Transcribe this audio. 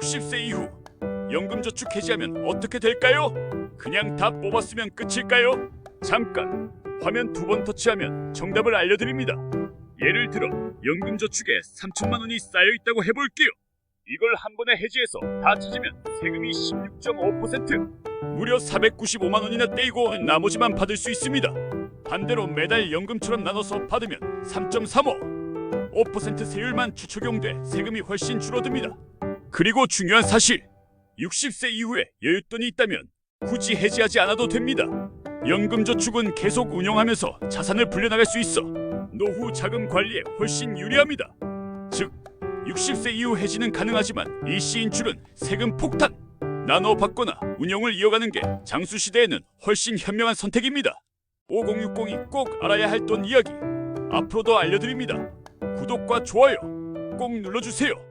60세 이후 연금저축 해지하면 어떻게 될까요? 그냥 다 뽑았으면 끝일까요? 잠깐 화면 두 번 터치하면 정답을 알려드립니다. 예를 들어 연금저축에 3천만 원이 쌓여 있다고 해볼게요. 이걸 한 번에 해지해서 다 찾으면 세금이 16.5% 무려 495만 원이나 떼이고 나머지만 받을 수 있습니다. 반대로 매달 연금처럼 나눠서 받으면 3.35 5% 세율만 추적용돼 세금이 훨씬 줄어듭니다. 그리고 중요한 사실 60세 이후에 여윳돈이 있다면 굳이 해지하지 않아도 됩니다. 연금저축은 계속 운영하면서 자산을 불려나갈 수 있어 노후 자금 관리에 훨씬 유리합니다. 즉 60세 이후 해지는 가능하지만 일시인출은 세금 폭탄 나눠 받거나 운영을 이어가는 게 장수 시대에는 훨씬 현명한 선택입니다. 5060이 꼭 알아야 할 돈 이야기 앞으로도 알려드립니다. 구독과 좋아요 꼭 눌러주세요.